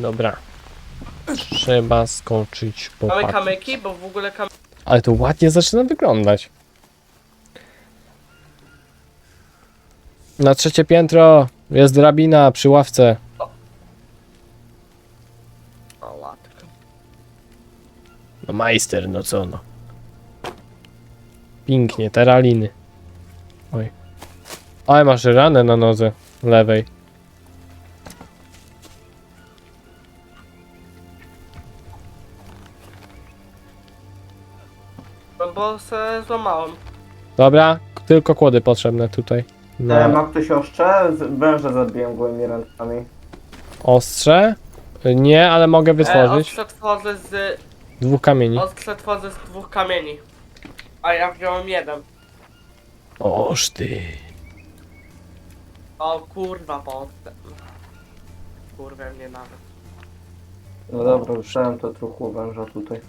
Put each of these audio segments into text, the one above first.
Dobra. Trzeba skoczyć po Mamy kamyki, bo w ogóle kam... Ale to ładnie zaczyna wyglądać. Na trzecie piętro jest drabina przy ławce. O, ładko. No majster, no co no. Pięknie, teraliny. Oj. Ale masz ranę na nodze lewej. Bo se złamałem. Dobra, tylko kłody potrzebne tutaj. E, Na ma ktoś oszcze? Z- Węże zabiłem gołymi rękami. ostrze? Nie, ale mogę E, wytworzyć. ostrze tworzę z... Dwóch kamieni. Ostrze tworzę z dwóch kamieni. A ja wziąłem jeden. Oż ty. O kurwa, po... Kurwa, mnie nawet. No dobra, użyłem to truchło węża tutaj.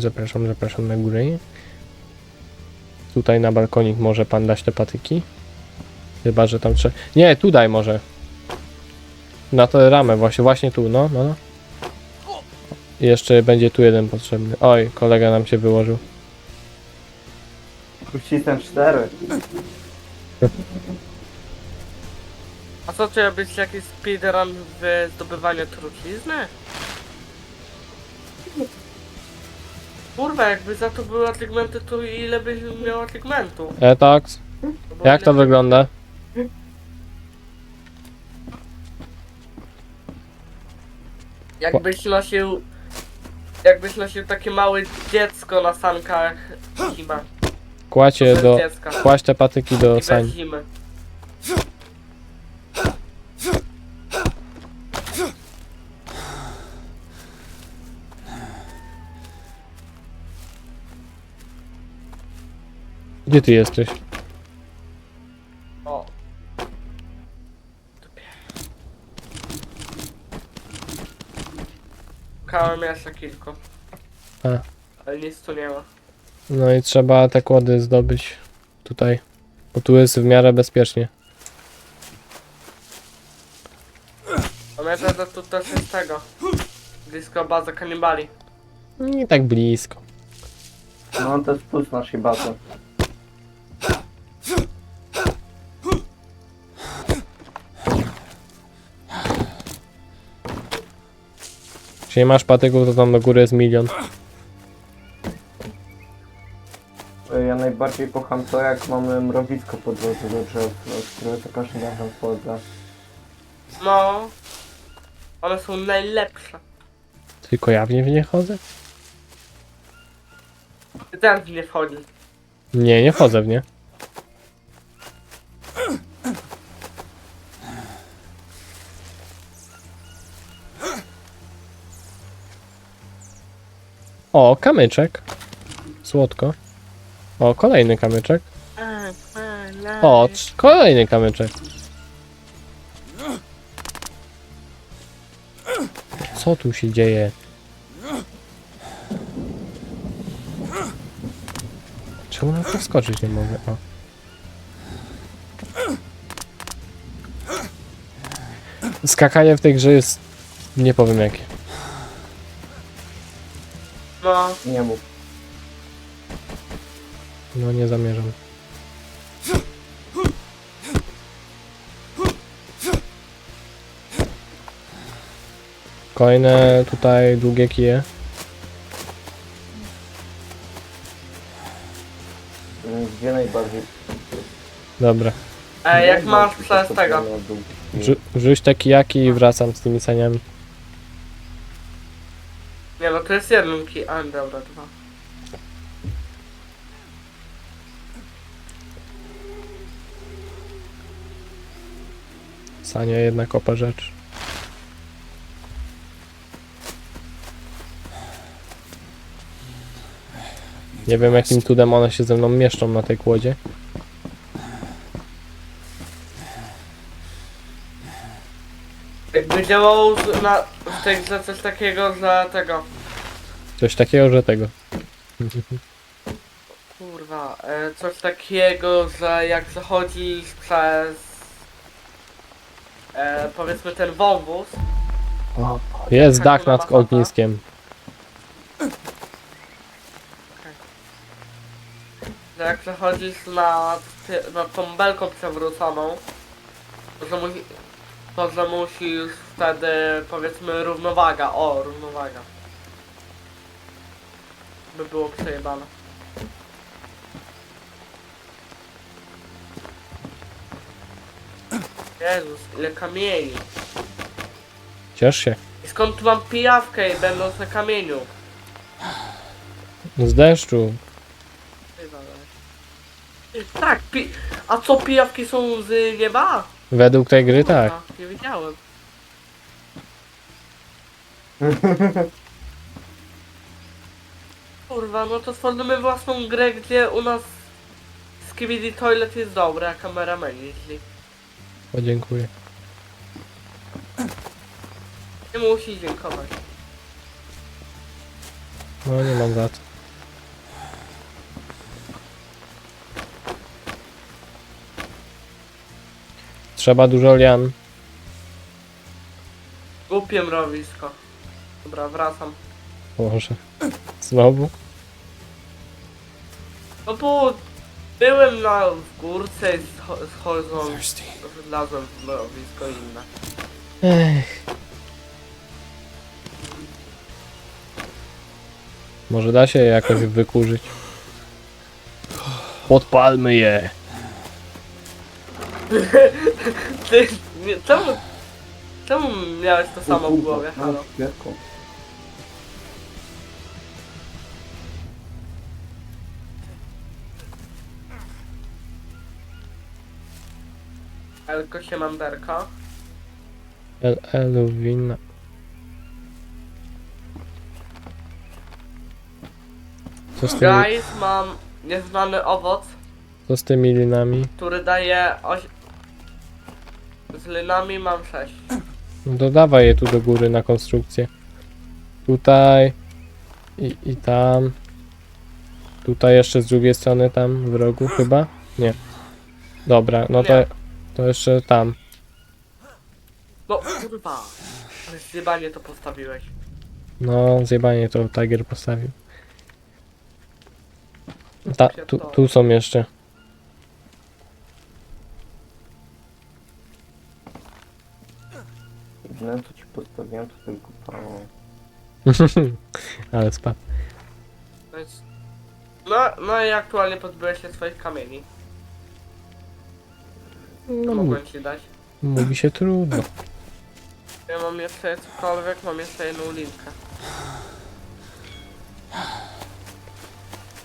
Zapraszam, zapraszam na górę. Tutaj na balkonik może pan dać te patyki. Chyba, że tam trzeba... Nie, tutaj może. Na tę ramę, właśnie, właśnie tu, no, no. no. I Jeszcze będzie tu jeden potrzebny. Oj, kolega nam się wyłożył. Uścisnę cztery. A co, czy być jakiś speedrun w zdobywaniu trucizny? Kurwa, jakby za to były atygmenty, to ile byś miał atygmentu? Etox, No bo jak to ile- wygląda? Jakbyś nosił... Jakbyś nosił takie małe dziecko na sankach zima. Kłacie Bez do... dziecka. Kłaść te patyki do bez zimy. Gdzie ty jesteś? O. Kałem jeszcze kilku. A. Ale nic tu nie ma. No i trzeba te kłody zdobyć tutaj. Bo tu jest w miarę bezpiecznie. Pamiętaj, że tu też jest tego. Blisko baza kanibali. Nie tak blisko. No to jest plus naszej bazy. Jeśli nie masz patyków, to tam do góry jest milion. Ja najbardziej kocham to, jak mamy mrowisko po drodze do drzew, które za każdym razem wchodzę. No. One są najlepsze. Tylko ja w nie w nie chodzę? Ty ten w nie wchodzi. Nie, nie wchodzę w nie. O, kamyczek. Słodko. O, kolejny kamyczek. O, kolejny kamyczek. Co tu się dzieje? Czemu na to wskoczyć nie mogę? O. Skakanie w tej grze jest... Nie powiem jakie. No. Nie mów. No nie zamierzam. Kolejne tutaj długie kije. Gdzie najbardziej... Dobra. E, jak masz ma, przez tego. Rzu rzuć te kijaki i wracam z tymi saniami to jest jeden kij, ale dobra, dwa. Sania jednak opa rzecz. Nie wiem jakim cudem one się ze mną mieszczą na tej kłodzie. Jakby działał na, tak, za coś takiego, za tego. Coś takiego, że tego. Kurwa, e, coś takiego, że jak zachodzisz przez... E, powiedzmy ten wąwóz, Jest dach nad ogniskiem. że jak przechodzisz nad, ty- nad tą belką przewróconą, to że, musi, to że musisz wtedy, powiedzmy, równowaga, o, równowaga. By było przejebane. Jezus, ile kamieni. Ciesz się. I skąd tu mam pijawkę i będąc na kamieniu? Z deszczu. Tak, pi a co pijawki są z nieba? Według tej gry tak. Kurwa, Nie wiedziałem. Kurwa, no to stworzymy własną grę, gdzie u nas Skibidi Toilet jest dobry, a kameraman jeśli. Podziękuję. Nie musi dziękować. No nie mam za co. Trzeba dużo lian. Głupie mrowisko. Dobra, wracam. Może. Znowu? No bo byłem na w górce i scho- schodzą, Thirsty. znalazłem mrowisko inne. Ech. Może da się je jakoś wykurzyć. Podpalmy je. Ty, nie, czemu, czemu miałeś to samo w głowie, halo? świetką. Elko się manderka. El Eluwina. Co z, tymi, Guys, mam nieznany owoc, co z tymi linami? który daje oś... Z linami mam 6. No dodawaj je tu do góry na konstrukcję. Tutaj i, i tam. Tutaj jeszcze z drugiej strony tam w rogu chyba? Nie. Dobra, no to, Nie. To jeszcze tam. No kurwa. Ale Zjebanie to postawiłeś. No, zjebanie to Tiger postawił. Ta, tu, tu są jeszcze. Jedyne co ci postawiłem to tylko pało. Ale spadł. No, jest... no, no i aktualnie pozbyłeś się swoich kamieni. No, To mów- mogłem ci dać. mówi się trudno. Ja mam jeszcze cokolwiek, mam jeszcze jedną linkę.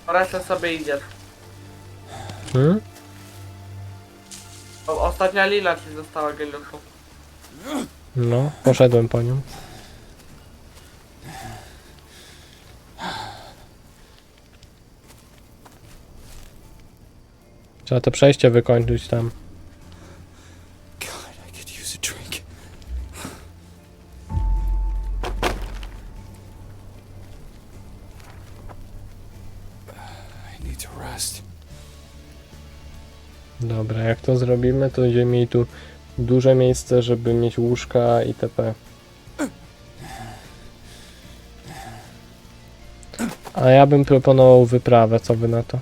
Resztę sobie idziesz. Hmm? O, ostatnia lina ci została geniuszu. No, poszedłem po nią. Trzeba to przejście wykończyć tam. To zrobimy, to będziemy mieli tu duże miejsce, żeby mieć łóżka itp. A ja bym proponował wyprawę, co wy na to?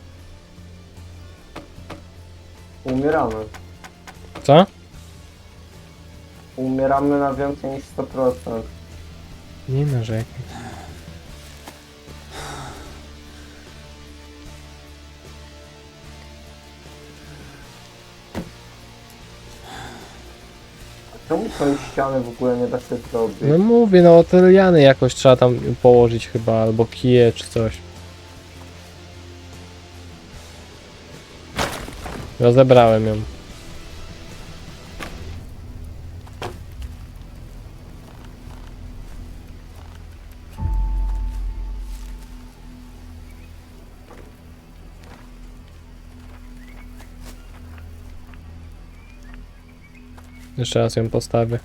Umieramy. Co? Umieramy na więcej niż 100%. Nie narzekaj. Czemu ściany w ogóle nie da się zrobić? No mówię, no te liany jakoś trzeba tam położyć chyba, albo kije czy coś. Rozebrałem ją. Jeszcze raz ją postawię.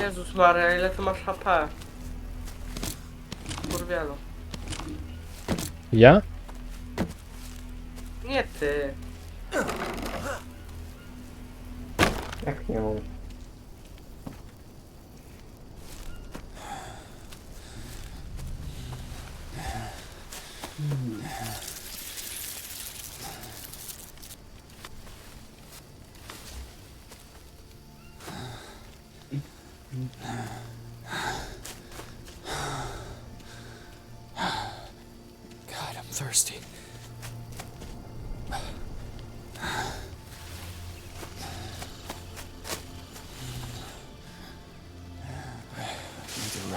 Jezus Maria, ile ty masz HP? Kurwielo. Ja? Nie ty. Jak nie mam?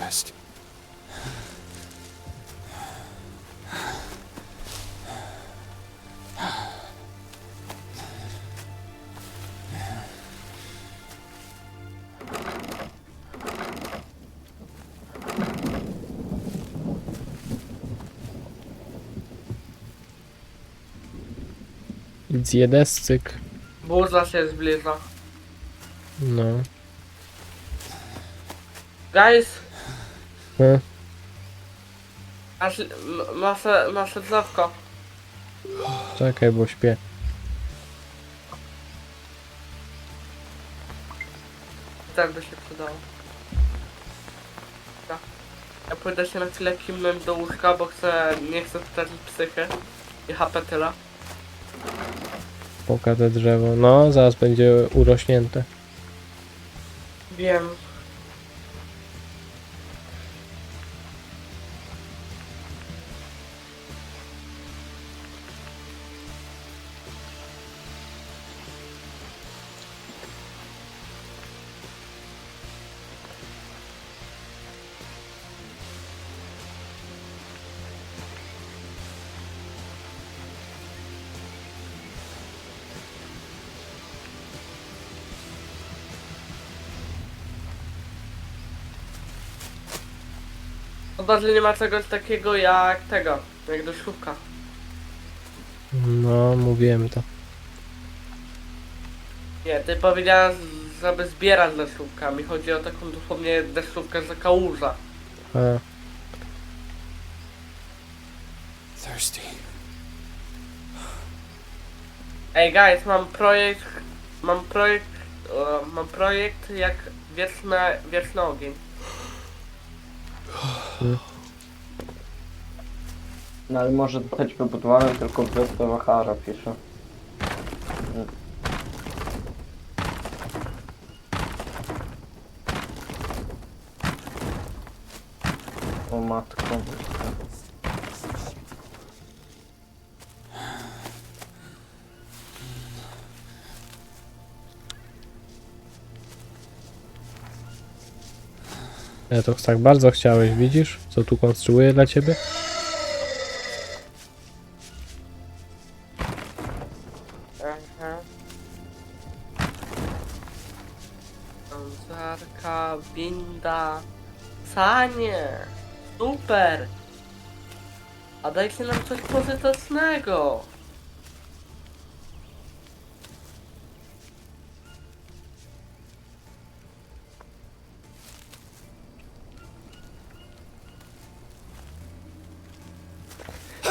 Rest. Zjedę cyk. Burza się zbliża. No. Guys, Nasze, nasze, nasze drzewko. czekaj, bo śpię. Tak by się przydało. Ja. Ja pójdę się na chwilę kimnąć do łóżka, bo chcę, nie chcę stracić psychy i HP tyle. Pokażę drzewo. No, zaraz będzie urośnięte. Wiem. Chyba, że nie ma czegoś takiego jak tego, jak deszczówka. No, mówiłem to. Nie, ty powiedziałeś, żeby zbierać deszczówkę. Mi chodzi o taką dosłownie deszczówkę z kałuża. A, Thirsty. Ej guys, mam projekt, mam projekt, e, mam projekt jak wieczne, wieczny ogień. No ale może być wybudowany tylko wyspę Wachara, pisze. O matko. Ja to tak bardzo chciałeś, widzisz? Co tu konstruuję dla ciebie? Zązarka, winda, sanie, super. A dajcie nam coś pożytecznego.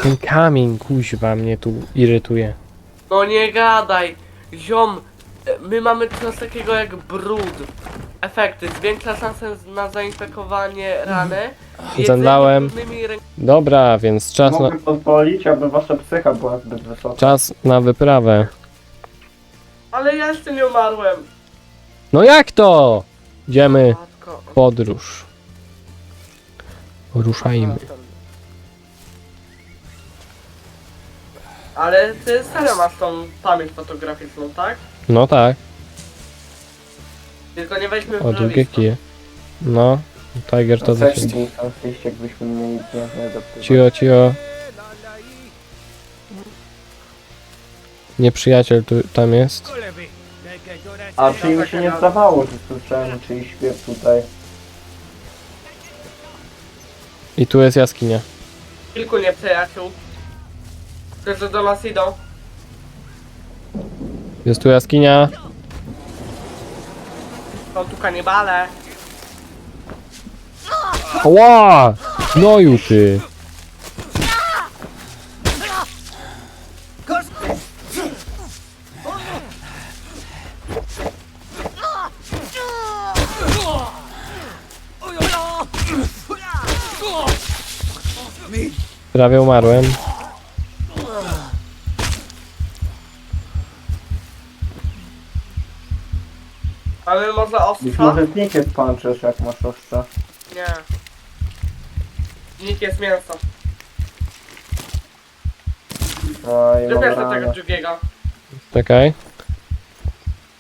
Ten kamień, kuźwa, mnie tu irytuje. No nie gadaj, ziom, e, my mamy coś takiego jak brud. Efekty, zwiększa szansę na zainfekowanie rany. jedzenie Zemdlałem. brudnymi ręk- Dobra, więc czas na, Mogę pozwolić, aby wasza psycha była zbyt wysoka. czas na wyprawę. Ale ja jeszcze nie umarłem. No jak to? Idziemy Matko. w podróż. Ruszajmy. Ale ty serio masz tą pamięć fotograficzną, tak? No tak, Tylko nie weźmy w o drugie kije. No, Tiger to zawsze... też był sens wyjść, jakbyśmy mieli piękne. Cio, cio. Nieprzyjaciel tu, tam jest. A czyli mi się nie zdawało, że słyszałem czyjś śpiew tutaj. I tu jest jaskinia. Kilku nieprzyjaciół. Którzy do nas idą. Jest tu jaskinia. Są tu kanibale. Ła! Gnoju ty! Prawie umarłem. Być ostrza? może zniknie spanczesz jak masz ostrze. Nie. Nikt jest mięso. Oj, mam Lubię tego ranę. drugiego. Czekaj.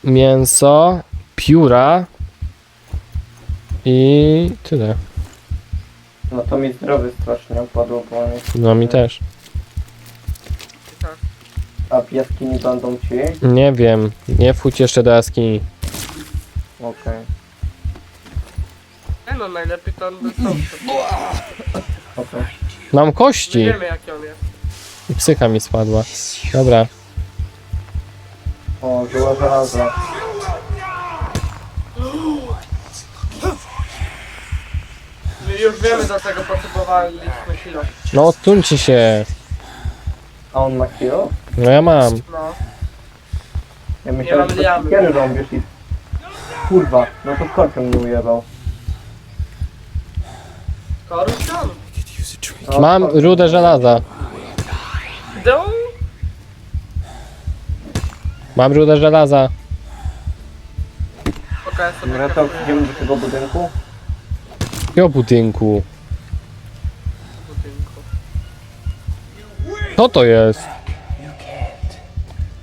Mięso, pióra i tyle. No to mi zdrowie strasznie opadło po mnie. No mi też. A pieski nie będą ci? Nie wiem, nie wchódź jeszcze do jaskini. Okej. Nie no, najlepiej to on by stał. Okej. Mam Nie kości! wiemy jaki on jest. I psycha mi spadła. Dobra. O, żyła żelaza. My już wiemy do czego potrzebowaliśmy kilo. No odtuńcie się. A on ma kilo? No ja mam. No. Ja myślałem, mam że liamy. to kiedy rąbiesz i... Kurwa, no to skorpion mnie ujebał. Drink. No, Mam rudę żelaza. Dum. Mam rudę żelaza. Okej, sobie Dobra, to kapuję idziemy do tego budynku? Jo budynku. w budynku. Co to jest?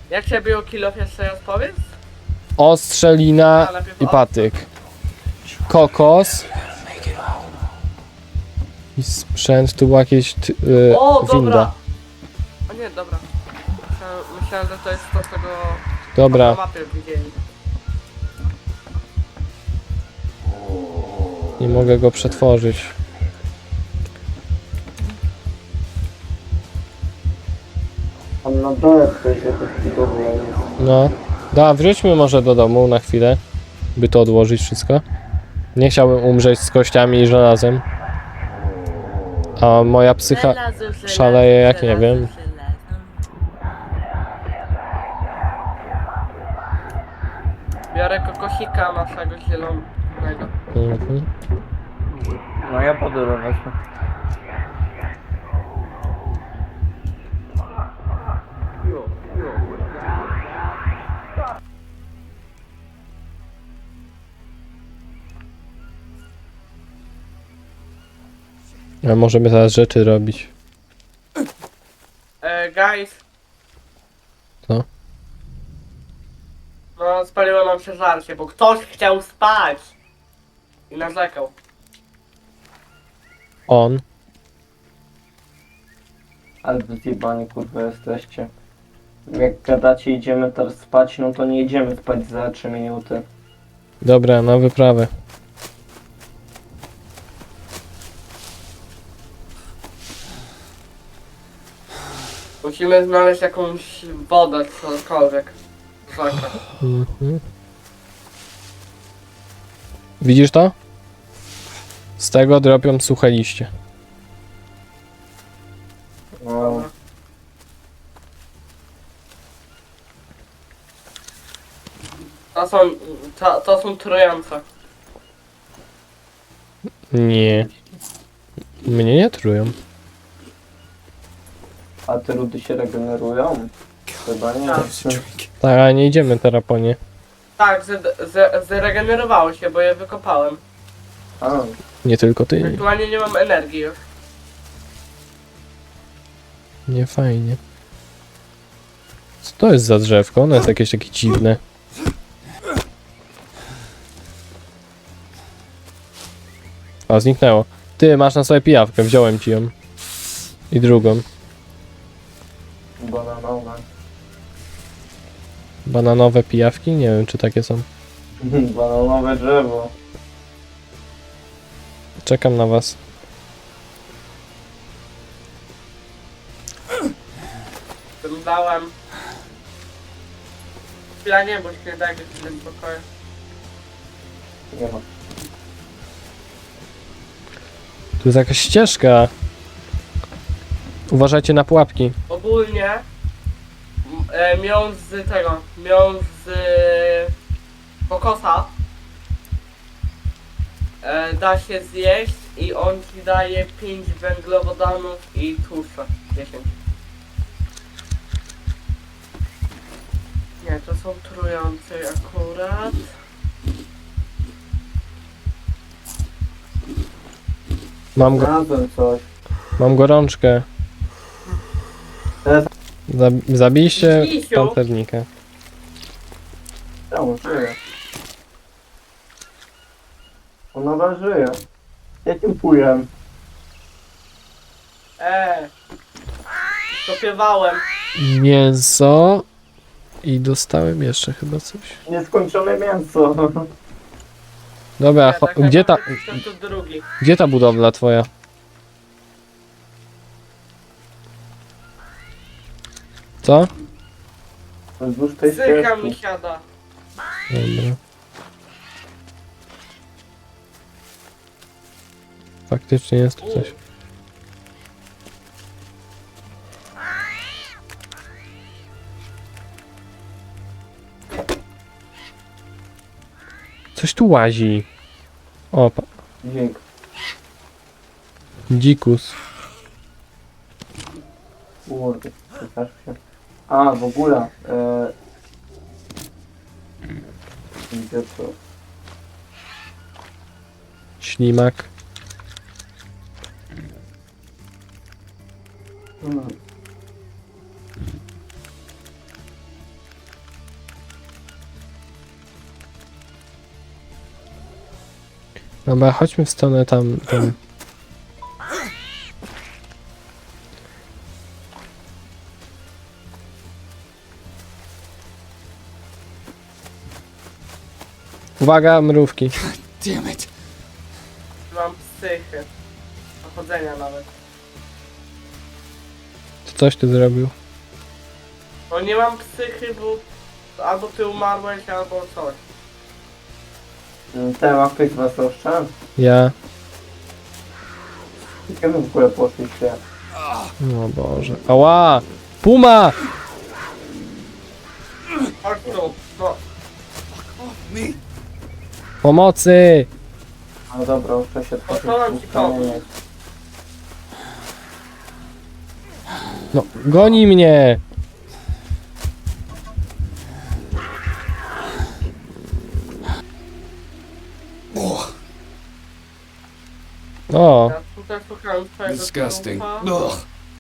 Jak się biło kilo jeszcze raz powiedz? Ostrzelina i patyk. Kokos. I sprzęt, tu była jakieś t- y, O, dobra! winda. O nie, dobra. Myślałem, myślałem, że to jest to, czego na Dobra, mapie widzieli. nie mogę go przetworzyć. Tam na dole ktoś jakoś budowla jest. No. Da, wróćmy może do domu na chwilę, by to odłożyć wszystko. Nie chciałbym umrzeć z kościami i żelazem. A moja psycha... szaleje jak nie wiem. Biorę kokosika naszego zielonego. Mhm. No ja podróżę A możemy teraz rzeczy robić. E, guys. Co? No, spaliło nam się żarcie, bo ktoś chciał spać. I narzekał. On. Ale wy zjebani kurwa jesteście. Jak gadacie idziemy teraz spać, no to nie idziemy spać za 3 minuty. Dobra, na wyprawę. Musimy znaleźć jakąś wodę, cokolwiek. Mhm. Widzisz to? Z tego dropią suche liście. To są, to, to są trujące. Nie. Mnie nie trują. A te rudy się regenerują? Chyba nie. Tak. Tak, ale nie idziemy teraz po nie. Tak, z, z, zregenerowało się, bo je wykopałem. A, Nie tylko ty. Aktualnie nie mam energii już. Nie fajnie. Co to jest za drzewko? Ono jest jakieś takie dziwne. A, zniknęło. Ty, masz na sobie pijawkę, wziąłem ci ją. I drugą. Bananowe. Bananowe pijawki? Nie wiem, czy takie są. Bananowe drzewo. Czekam na was. Tym dałem. Chwila nie, bo się daj chwilę spokoju. Nie ma. Tu jest jakaś ścieżka. Uważajcie na pułapki. Ogólnie e, miąc z tego, miąc z e, kokosa e, da się zjeść i on ci daje 5 węglowodanów i tłuszcza 10. Nie, to są trujące akurat. Mam, go, Znalazłem coś. mam gorączkę. Teraz Zab- Zabiliście Misiu. pancernika. Czemu żyje? On nadal żyje. Jakim pujem? E, dopiewałem. Mięso. I dostałem jeszcze chyba coś. Nieskończone mięso. Dobra, Nie, cho- tak gdzie ta, drugi. gdzie ta budowla twoja? Co? Wzdłuż tej mi ścieżki. siada. Dobra. Faktycznie jest tu coś. Coś tu łazi. O, pa- Dźwięk. dzikus. Kurde, się. A, w ogóle. E... Gdzie to? Ślimak. Hmm. Dobra, chodźmy w stronę tam. tam. Uwaga, mrówki. Damn it. Mam psychy. Pochodzenia nawet. To coś ty zrobił. No nie mam psychy, bo albo ty umarłeś, albo coś. Mm, Te łapy was oszczędz. Ja. Wy w ogóle poszliście? O Boże. Ała! Puma! Chodź tu. No, Me. Pomocy! No dobra, muszę się ci zamieniać. No, goni mnie! O, ja tutaj twojego Disgusting. Ugh.